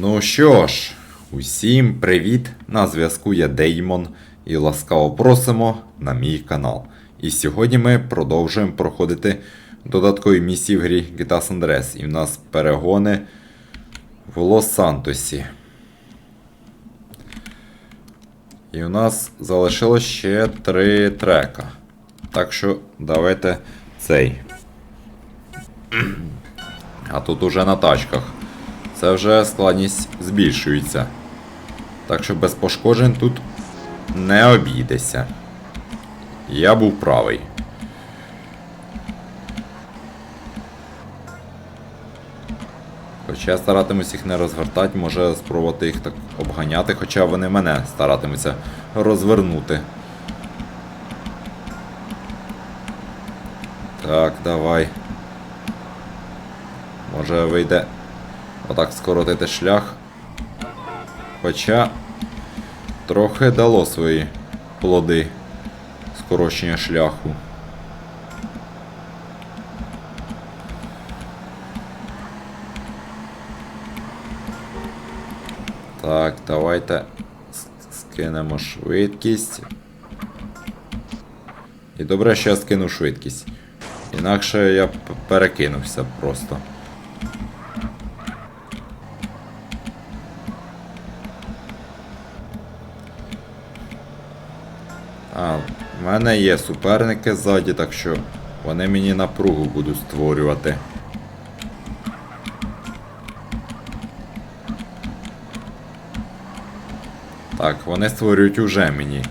Ну що ж, усім привіт! На зв'язку я Деймон і ласкаво просимо на мій канал. І сьогодні ми продовжуємо проходити додаткові місії в грі GTA San Andreas. І в нас перегони в Лос-Сантосі. І у нас залишилось ще три трека. Так що давайте цей. А тут уже на тачках. Це вже складність збільшується. Так що без пошкоджень тут не обійдеся. Я був правий. Хоча я старатимусь їх не розвертати, може спробувати їх так обганяти, хоча вони мене старатимуться розвернути. Так, давай. Може вийде отак скоротити шлях. Хоча трохи дало свої плоди скорочення шляху. Так, давайте скинемо швидкість. І добре, що я скину швидкість. Інакше я перекинувся просто. А, в мене є суперники ззаді, так що вони мені напругу будуть створювати. Так, вони створюють уже мені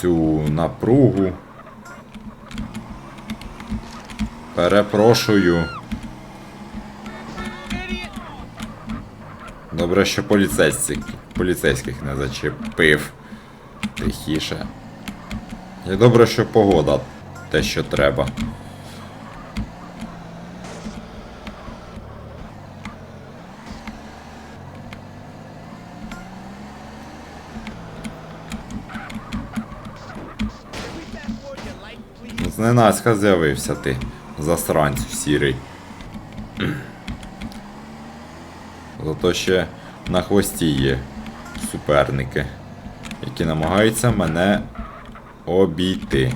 цю напругу. Перепрошую. Добре, що поліцейських, поліцейських не зачепив. Тихіше. І добре, що погода те, що треба. Зненацька з'явився ти, засранцю сірий. Зато ще на хвості є суперники, які намагаються мене обійти.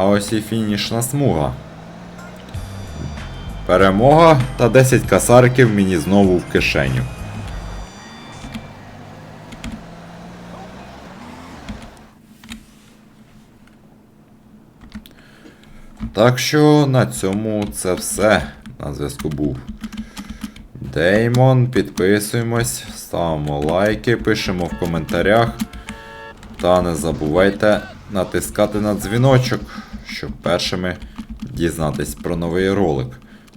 А ось і фінішна смуга. Перемога та 10 касарків мені знову в кишеню. Так що на цьому це все. На зв'язку був Деймон. Підписуємось, ставимо лайки, пишемо в коментарях. Та не забувайте натискати на дзвіночок, щоб першими дізнатись про новий ролик.